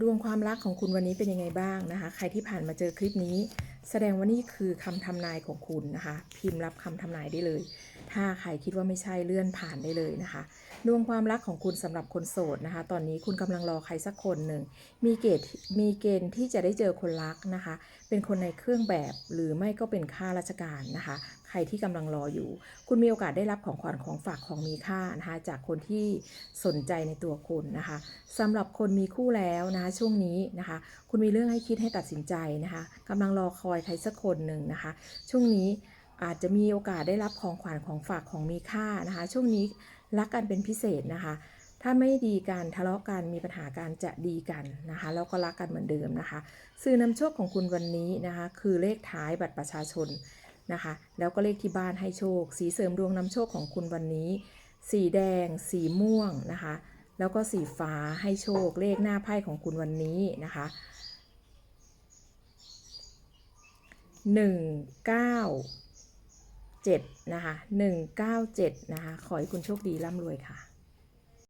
ดวงความรักของคุณวันนี้เป็นยังไงบ้างนะคะ ใครที่ผ่านมาเจอคลิปนี้ แสดงว่านี่คือคำทำนายของคุณนะคะ พิมพ์รับคำทำนายได้เลย ถ้าใครคิดว่าไม่ใช่เลื่อนผ่านได้เลยนะคะ ดวงความรักของคุณสำหรับคนโสดนะคะ ตอนนี้คุณกำลังรอใครสักคนหนึ่ง มีเกณฑ์มีเกณฑ์ที่จะได้เจอคนรักนะคะ เป็นคนในเครื่องแบบหรือไม่ก็เป็นข้าราชการนะคะ ใครที่กำลังรออยู่ คุณมีโอกาสได้รับของขวัญของฝากของมีค่านะคะ จากคนที่สนใจในตัวคุณนะคะสำหรับคนมีคู่แล้วนะคะช่วงนี้นะคะ คุณมีเรื่องให้คิดให้ตัดสินใจนะคะกำลังรอคอยใครสักคนหนึ่งนะคะ ช่วงนี้ อาจจะมีโอกาสได้รับของขวัญของฝากของมีค่านะคะ ช่วงนี้รักกันเป็นพิเศษนะคะ ถ้าไม่ดีกันทะเลาะกันมีปัญหาการจะดีกันนะคะ แล้วก็รักกันเหมือนเดิมนะคะสื่อนำโชคของคุณวันนี้นะคะ คือเลขท้ายบัตรประชาชนนะคะ แล้วก็เลขที่บ้านให้โชค สีเสริมดวงนำโชคของคุณวันนี้ สีแดง สีม่วงนะคะ แล้วก็สีฟ้าให้โชค เลขหน้าไพ่ของคุณวันนี้นะคะหนึ่งเก้า เจ็ดนะคะหนึ่งเก้าเจ็ดนะคะขอให้คุณโชคดีร่ำรวยค่ะ